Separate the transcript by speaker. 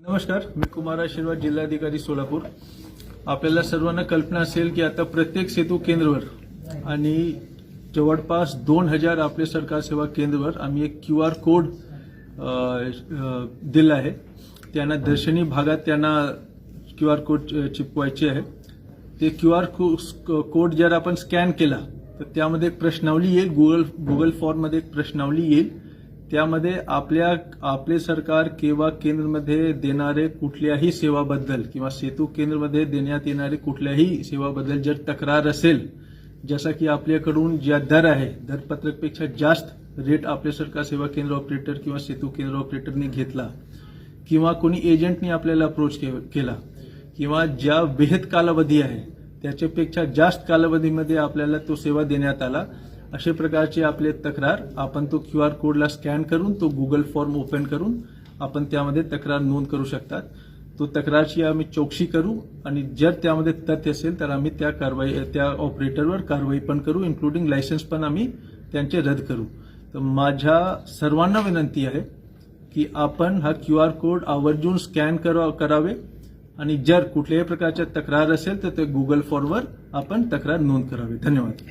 Speaker 1: नमस्कार मी कुमार आशीर्वाद जिल्हाधिकारी सोलापूर. आपल्याला सर्वांना कल्पना असेल की आता प्रत्येक सेतू केंद्रवर आणि जवळपास दोन हजार आपले सरकार सेवा केंद्रवर आम्ही एक क्यू आर कोड दिला आहे. त्यांना दर्शनी भागात त्यांना क्यू आर कोड चिपवायचे आहे. ते क्यू आर कोड जर आपण स्कॅन केला तर त्यामध्ये एक प्रश्नावली येईल. गुगल गुगल फॉर्ममध्ये एक प्रश्नावली येईल. त्यामध्ये आपल्या आपले सरकार किंवा केंद्रमध्ये देणारे कुठल्याही सेवाबद्दल किंवा सेतू केंद्रमध्ये देण्यात येणारे कुठल्याही सेवाबद्दल जर तक्रार असेल जसा की आपल्याकडून ज्या दर आहे दरपत्रकपेक्षा जास्त रेट आपले सरकार सेवा केंद्र ऑपरेटर किंवा सेतू केंद्र ऑपरेटरने घेतला किंवा कोणी एजंटनी आपल्याला अप्रोच केला किंवा ज्या विहित कालावधी आहे त्याच्यापेक्षा जास्त कालावधीमध्ये आपल्याला तो सेवा देण्यात आला अशा प्रकारचे आपले तक्रार. आपण तो क्यू आर कोडला स्कॅन करून तो गुगल फॉर्म ओपन करून आपण त्यामध्ये तक्रार नोंद करू शकतात. तो तक्रारची आम्ही चौकशी करू आणि जर त्यामध्ये तथ्य असेल तर आम्ही त्या कारवाई त्या ऑपरेटरवर कारवाई पण करू इन्क्लुडिंग लायसन्स पण आम्ही त्यांचे रद्द करू. तर माझ्या सर्वांना विनंती आहे की आपण हा क्यू आर कोड आवर्जून स्कॅन करा करावे आणि जर कुठल्याही प्रकारच्या तक्रार असेल तर ते गुगल फॉर्मवर आपण तक्रार नोंद करावी. धन्यवाद.